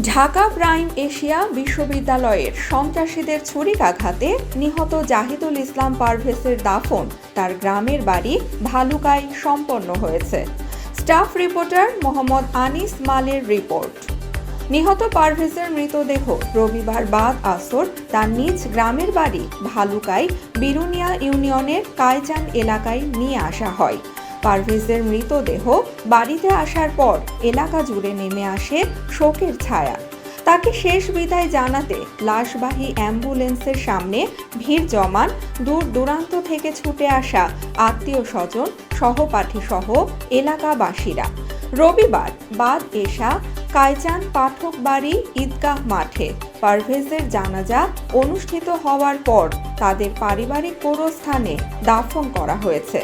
Dhaka prime Asia বিশ্ববিদ্যালয়ের সন্ত্রাসীদের ছুরিকাঘাতে নিহত জাহিদুল ইসলাম পারভেসের দাফন তার গ্রামের বাড়ি ভালুকায় সম্পন্ন হয়েছে। স্টাফ রিপোর্টার মোহাম্মদ আনিস মালের রিপোর্ট। নিহত পারভেজের মৃতদেহ রবিবার বাদ আসর তার নিজ গ্রামের বাড়ি ভালুকায় বিরুনিয়া ইউনিয়নের কাইজান এলাকায় নিয়ে আসা হয়। পারভেজের মৃতদেহ বাড়িতে আসার পর এলাকা জুড়ে নেমে আসে শোকের ছায়া। তাকে শেষ বিদায় জানাতে লাশবাহী অ্যাম্বুলেন্সের সামনে ভিড় জমান দূর দূরান্ত থেকে ছুটে আসা আত্মীয় স্বজন সহপাঠী সহ এলাকাবাসীরা। রবিবার বাদ এশা কায়চান পাঠক বাড়ি ঈদগাহ মাঠে পারভেজের জানাজা অনুষ্ঠিত হওয়ার পর তাদের পারিবারিক গোরস্থানে দাফন করা হয়েছে।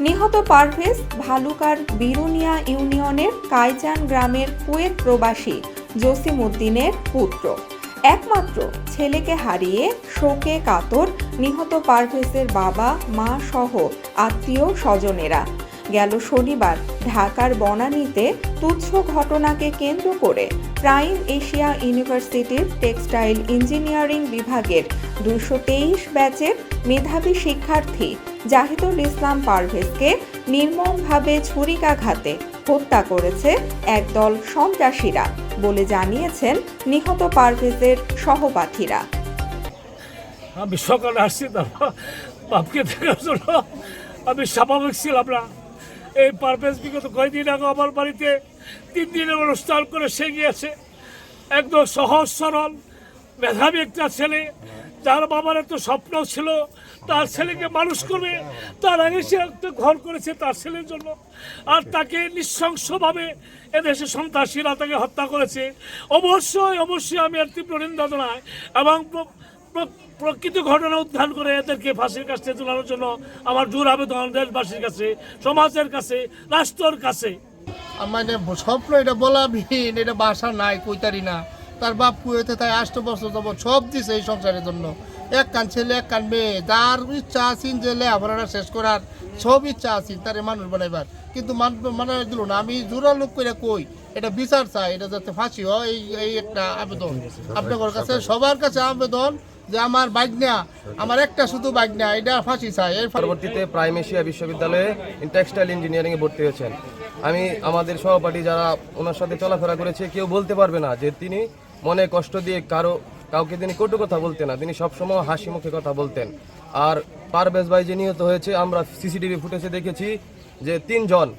নিহত পারভেজ ভালুকার বিরুনিয়া ইউনিয়নের কায়চান গ্রামের কুয়েত প্রবাসী জসিম উদ্দিনের পুত্র। একমাত্র ছেলেকে হারিয়ে শোকে কাতর নিহত পারভেজের বাবা, মা সহ আত্মীয় স্বজনেরা। গেল শনিবার। ঢাকার বনানীতে তুচ্ছ ঘটনাকে কেন্দ্র করে প্রাইম এশিয়া ইউনিভার্সিটির টেক্সটাইল ইঞ্জিনিয়ারিং বিভাগের দুশো তেইশ ব্যাচের মেধাবী শিক্ষার্থী জাহিদুল ইসলাম পারভেজকে নির্মমভাবে ছুরিকাঘাতে হত্যা করেছে একদল সন্ত্রাসীরা বলে জানিয়েছেন নিহত পারভেজের সহপাঠীরা। আমি সকালে আসছি বাপকে দেখার জন্য আমি স্বাভাবিক ছিলাম না। এই পারভেজ বিগত কয়েকদিন আগে আমার বাড়িতে তিন দিনের অনুষ্ঠান করে সে গিয়েছে। একদম সহজ, সরল, মেধাবী একটা ছেলে। যার বাবার একটা স্বপ্ন ছিল, তার ছেলেকে মানুষ করবে। তার আগে সে একটা ঘর করেছে তার ছেলের জন্য। আর তাকে নৃশংসভাবে এদেশে সন্ত্রাসীরা তাকে হত্যা করেছে। অবশ্যই অবশ্যই আমি এর তীব্র নিন্দা জানাই এবং প্রকৃত ঘটনা উদ্ধার করে এদেরকে ফাঁসির কাছে তোলানোর জন্য আমার জোর আবেদন দেশবাসীর কাছে, সমাজের কাছে, রাষ্ট্রের কাছে। মানে স্বপ্ন, এটা বলাবিহীন, এটা বাসা নাই কইতারি না। তার বাপ কুয়েতে তাই আষ্ট বছর যাব সব দিছে এই সংসারের জন্য। এক কান ছেলে, এক কান মেয়ে, যার ইচ্ছা আছেন যে লেখাপড়াটা শেষ করার, সব ইচ্ছা আছেন তারে মানুষ বানাইবার। কিন্তু মানে দিল না, আমি জোরা লোক করে কই, এটা বিচার চাই, এটা যাতে ফাঁসি হয়, এই এই একটা আবেদন। আপনাদের কাছে, সবার কাছে আবেদন যে আমার বাগনা, আমার একটা শুধু বাগনা, এটা ফাঁসি চাই ফা- পরবর্তীতে প্রাইম এশিয়া বিশ্ববিদ্যালয়ে টেক্সটাইল ইঞ্জিনিয়ারিংয়ে ভর্তি হয়েছেন। আমি, আমাদের সহপাঠী যারা ওনার সাথে চলাফেরা করেছে, কেউ বলতে পারবে না যে তিনি মনে কষ্ট দিয়ে কারও, কাউকে তিনি কটু কথা বলতেন না, তিনি সবসময় হাসি মুখে কথা বলতেন। আর পারভেজ ভাই যে নিহত হয়েছে, আমরা সিসিটিভি ফুটেজে দেখেছি যে তিনজন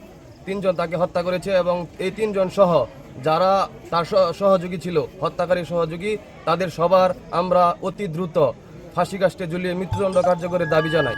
তিনজন তাকে হত্যা করেছে এবং এই তিনজন সহ যারা তার সহ- সহযোগী ছিল, হত্যাকারী সহযোগী, তাদের সবার আমরা অতি দ্রুত ফাঁসি কাষ্টে ঝুলিয়ে মৃত্যুদণ্ড কার্যকরের দাবি জানাই।